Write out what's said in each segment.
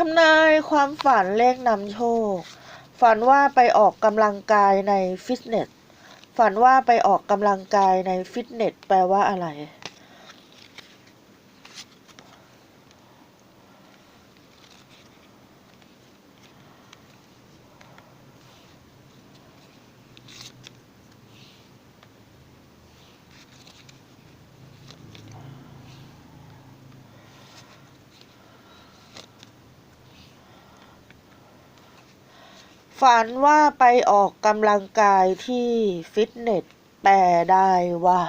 ทำนายความฝันเลขนำโชค ฝันว่าไปออกกำลังกายในฟิตเนส ฝันว่าไปออกกำลังกายในฟิตเนส แปลว่าอะไร ฝันว่าไปออกกำลังกายที่ฟิตเนสแปลได้ว่า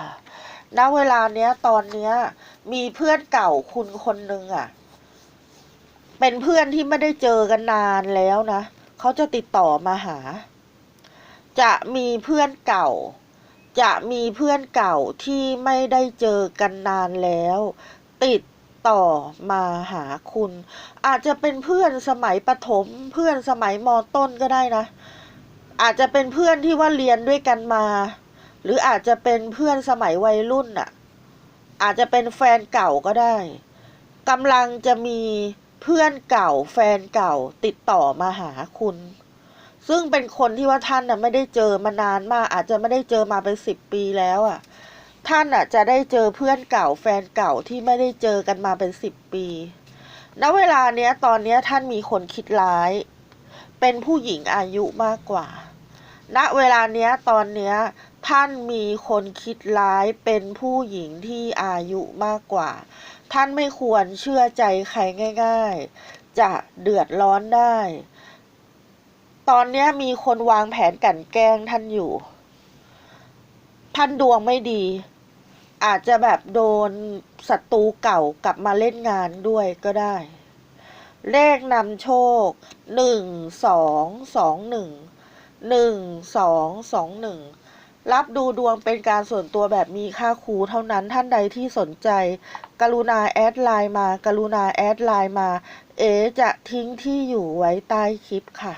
ณ เวลาเนี้ยตอนเนี้ย มีเพื่อนเก่าคุณคนหนึ่งอะ่ะ เป็นเพื่อนที่ไม่ได้เจอกันนานแล้วนะ เขาจะติดต่อมาหา จะมีเพื่อนเก่า จะมีเพื่อนเก่าที่ไม่ได้เจอกันนานแล้ว ติด ต่อมาหาคุณ อาจจะเป็นเพื่อนสมัยประถม เพื่อนสมัยมต้นก็ได้นะ อาจจะเป็นเพื่อนที่ว่าเรียนด้วยกันมา หรืออาจจะเป็นเพื่อนสมัยวัยรุ่นน่ะ อาจจะเป็นแฟนเก่าก็ได้กำลังจะมีเพื่อนเก่า แฟนเก่าติดต่อมาหาคุณ ซึ่งเป็นคนที่ว่าท่านน่ะไม่ได้เจอมานานมาก อาจจะไม่ได้เจอมาเป็นสิบปีแล้วอะ ท่านอะจะได้เจอเพื่อนเก่าแฟนเก่าที่ไม่ได้เจอกันมาเป็นสิบปี ณ เวลาเนี้ยตอนเนี้ยท่านมีคนคิดร้าย เป็นผู้หญิงอายุมากกว่า ณ เวลาเนี้ยตอนเนี้ยท่านมีคนคิดร้ายเป็นผู้หญิงที่อายุมากกว่า ท่านไม่ควรเชื่อใจใครง่าย ๆ จะเดือดร้อนได้ ตอนเนี้ยมีคนวางแผนกลันแกล้งท่านอยู่ ท่านดวงไม่ดี อาจจะแบบโดนศัตรูเก่ากลับมาเล่นงานด้วยก็ได้ เลขนำโชคหนึ่งสองสองหนึ่งหนึ่งสองสองหนึ่งรับดูดวงเป็นการส่วนตัวแบบมีค่าครูเท่านั้นท่านใดที่สนใจ กรุณาแอดไลน์มา กรุณาแอดไลน์มา เอจะทิ้งที่อยู่ไว้ใต้คลิปค่ะ